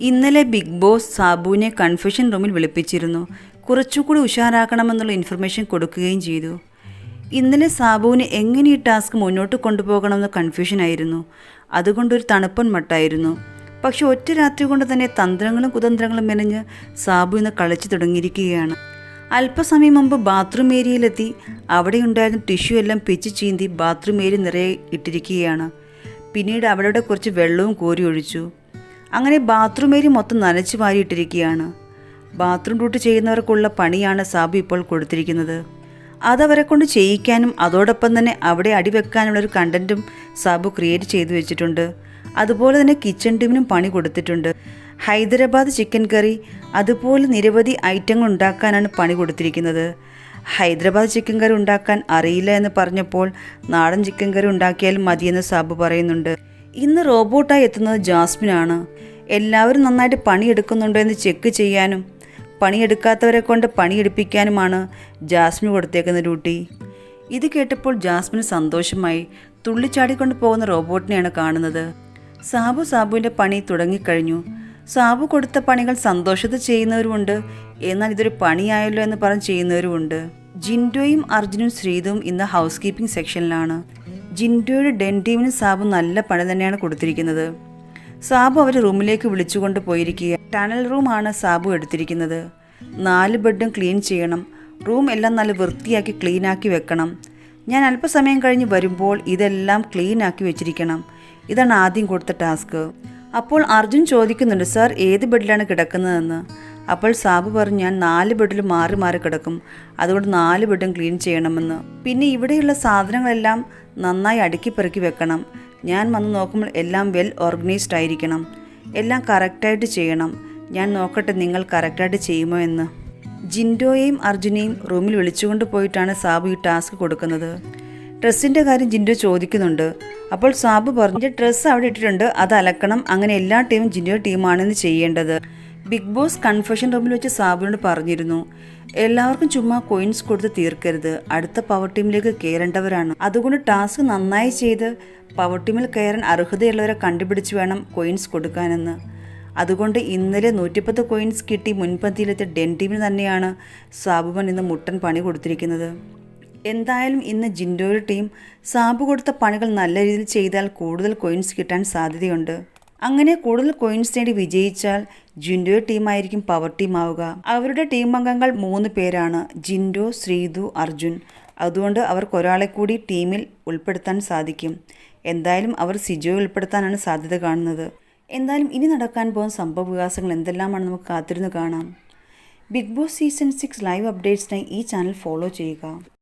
ഇന്നലെ big boss സാബുവിനെ confusion റൂമിൽ വിളിപ്പിച്ചിരുന്നു. കുറച്ചുകൂടി ഉഷാറാക്കണമെന്നുള്ള ഇൻഫർമേഷൻ കൊടുക്കുകയും ചെയ്തു. ഇന്നലെ സാബുവിന് എങ്ങനെ ഈ ടാസ്ക് മുന്നോട്ട് കൊണ്ടുപോകണമെന്ന് കൺഫ്യൂഷനായിരുന്നു അതുകൊണ്ടൊരു തണുപ്പൻ മട്ടായിരുന്നു. പക്ഷെ ഒറ്റ രാത്രി കൊണ്ട് തന്നെ തന്ത്രങ്ങളും കുതന്ത്രങ്ങളും മെനഞ്ഞ് സാബു ഇന്ന് കളിച്ചു തുടങ്ങിയിരിക്കുകയാണ്. അല്പസമയം മുമ്പ് ബാത്റൂം ഏരിയയിലെത്തി അവിടെ ഉണ്ടായിരുന്ന ടിഷ്യൂ എല്ലാം പിച്ച് ചീന്തി ബാത്റൂം ഏരിയ നിറയെ ഇട്ടിരിക്കുകയാണ്. പിന്നീട് അവിടെ കുറച്ച് വെള്ളവും കോരി ഒഴിച്ചു. അങ്ങനെ ബാത്റൂം ഏരി മൊത്തം നനച്ചു വാരിയിട്ടിരിക്കുകയാണ്. ബാത്റൂം ഡ്യൂട്ടി ചെയ്യുന്നവർക്കുള്ള പണിയാണ് സാബു ഇപ്പോൾ കൊടുത്തിരിക്കുന്നത്. അതവരെ കൊണ്ട് ചെയ്യിക്കാനും അതോടൊപ്പം തന്നെ അവിടെ അടിവെക്കാനുള്ളൊരു കണ്ടന്റും സാബു ക്രിയേറ്റ് ചെയ്തു വെച്ചിട്ടുണ്ട്. അതുപോലെ തന്നെ കിച്ചൺ ടീമിനും പണി കൊടുത്തിട്ടുണ്ട്. ഹൈദരാബാദ് ചിക്കൻ കറി അതുപോലെ നിരവധി ഐറ്റങ്ങൾ ഉണ്ടാക്കാനാണ് പണി കൊടുത്തിരിക്കുന്നത്. ഹൈദരാബാദ് ചിക്കൻ കറി ഉണ്ടാക്കാൻ അറിയില്ല എന്ന് പറഞ്ഞപ്പോൾ നാടൻ ചിക്കൻ കറി ഉണ്ടാക്കിയാലും മതിയെന്ന് സാബു പറയുന്നുണ്ട്. ഇന്ന് റോബോട്ടായി എത്തുന്നത് ജാസ്മിനാണ്. എല്ലാവരും നന്നായിട്ട് പണിയെടുക്കുന്നുണ്ടോ എന്ന് ചെക്ക് ചെയ്യാനും പണിയെടുക്കാത്തവരെ കൊണ്ട് പണിയെടുപ്പിക്കാനുമാണ് ജാസ്മിൻ കൊടുത്തേക്കുന്ന ഡ്യൂട്ടി ഇത് കേട്ടപ്പോൾ ജാസ്മിന് സന്തോഷമായി തുള്ളിച്ചാടിക്കൊണ്ട് പോകുന്ന റോബോട്ടിനെയാണ് കാണുന്നത്. സാബു സാബുവിന്റെ പണി തുടങ്ങിക്കഴിഞ്ഞു. സാബു കൊടുത്ത പണികൾ സന്തോഷത്തിൽ ചെയ്യുന്നവരുമുണ്ട്. എന്നാൽ ഇതൊരു പണിയായല്ലോ എന്ന് പറഞ്ഞ് ചെയ്യുന്നവരുമുണ്ട്. ജിൻഡോയും അർജുനും ശ്രീതും ഇന്ന് ഹൗസ് കീപ്പിംഗ് സെക്ഷനിലാണ് ജിൻഡോയുടെ ഡെൻ സാബു നല്ല പണി തന്നെയാണ് കൊടുത്തിരിക്കുന്നത്. സാബു അവരെ റൂമിലേക്ക് വിളിച്ചുകൊണ്ട് പോയിരിക്കുക ടണൽ റൂമാണ് സാബു എടുത്തിരിക്കുന്നത്. നാല് ബെഡും ക്ലീൻ ചെയ്യണം. റൂം എല്ലാം നല്ല വൃത്തിയാക്കി ക്ലീനാക്കി വെക്കണം. ഞാൻ അല്പസമയം കഴിഞ്ഞ് വരുമ്പോൾ ഇതെല്ലാം ക്ലീനാക്കി വെച്ചിരിക്കണം. ഇതാണ് ആദ്യം കൊടുത്ത ടാസ്ക്. അപ്പോൾ അർജുൻ ചോദിക്കുന്നുണ്ട് സാർ ഏത് ബെഡിലാണ് കിടക്കുന്നതെന്ന്? അപ്പോൾ സാബു പറഞ്ഞു ഞാൻ നാല് ബെഡിൽ മാറി മാറി കിടക്കും. അതുകൊണ്ട് നാല് ബെഡും ക്ലീൻ ചെയ്യണമെന്ന്. പിന്നെ ഇവിടെയുള്ള സാധനങ്ങളെല്ലാം നന്നായി അടുക്കി പെറുക്കി വെക്കണം. ഞാൻ വന്ന് നോക്കുമ്പോൾ എല്ലാം വെൽ ഓർഗനൈസ്ഡ് ആയിരിക്കണം. എല്ലാം കറക്റ്റായിട്ട് ചെയ്യണം. ഞാൻ നോക്കട്ടെ നിങ്ങൾ കറക്റ്റായിട്ട് ചെയ്യുമോ എന്ന്. ജിൻഡോയെയും അർജുനെയും റൂമിൽ വിളിച്ചുകൊണ്ട് പോയിട്ടാണ് സാബു ഈ ടാസ്ക് കൊടുക്കുന്നത്. ഡ്രസ്സിന്റെ കാര്യം ജിൻഡോ ചോദിക്കുന്നുണ്ട്. അപ്പോൾ സാബു പറഞ്ഞു ഡ്രസ്സ് അവിടെ ഇട്ടിട്ടുണ്ട്. അത് അലക്കണം. അങ്ങനെ എല്ലാ ടീമും ജിൻഡോ ടീമാണെന്ന് ചെയ്യേണ്ടത്. ബിഗ് ബോസ് കൺഫെഷൻ റൂമിൽ വെച്ച് സാബുവിനോട് പറഞ്ഞിരുന്നു എല്ലാവർക്കും ചുമ്മാ കോയിൻസ് കൊടുത്ത് തീർക്കരുത്. അടുത്ത പവർ ടീമിലേക്ക് കയറേണ്ടവരാണ്. അതുകൊണ്ട് ടാസ്ക് നന്നായി ചെയ്ത് പവർ ടീമിൽ കയറാൻ അർഹതയുള്ളവരെ കണ്ടുപിടിച്ച് വേണം കോയിൻസ് കൊടുക്കാനെന്ന്. അതുകൊണ്ട് ഇന്നലെ നൂറ്റിപ്പത്ത് കോയിൻസ് കിട്ടി മുൻപന്തിയിലെത്തിയ ഡെൻ ടീമിന് തന്നെയാണ് സാബുവൻ ഇന്ന് മുട്ടൻ പണി കൊടുത്തിരിക്കുന്നത്. എന്തായാലും ഇന്ന് ജിൻഡോയുടെ ടീം സാബു കൊടുത്ത പണികൾ നല്ല രീതിയിൽ ചെയ്താൽ കൂടുതൽ കോയിൻസ് കിട്ടാൻ സാധ്യതയുണ്ട്. അങ്ങനെ കൂടുതൽ കോയിൻസ് നേടി വിജയിച്ചാൽ ജിൻഡോ ടീമായിരിക്കും പവർ ടീമാവുക അവരുടെ ടീം അംഗങ്ങൾ മൂന്ന് പേരാണ് ജിൻഡോ ശ്രീതു അർജുൻ. അതുകൊണ്ട് അവർക്ക് ഒരാളെ കൂടി ടീമിൽ ഉൾപ്പെടുത്താൻ സാധിക്കും. എന്തായാലും അവർ സിജോയെ ഉൾപ്പെടുത്താനാണ് സാധ്യത കാണുന്നത്. എന്തായാലും ഇനി നടക്കാൻ പോകുന്ന സംഭവ വികാസങ്ങൾ എന്തെല്ലാമാണ് നമുക്ക് കാത്തിരുന്ന് കാണാം. Big boss season six live അപ്ഡേറ്റ്സിനായി ഈ ചാനൽ ഫോളോ ചെയ്യുക.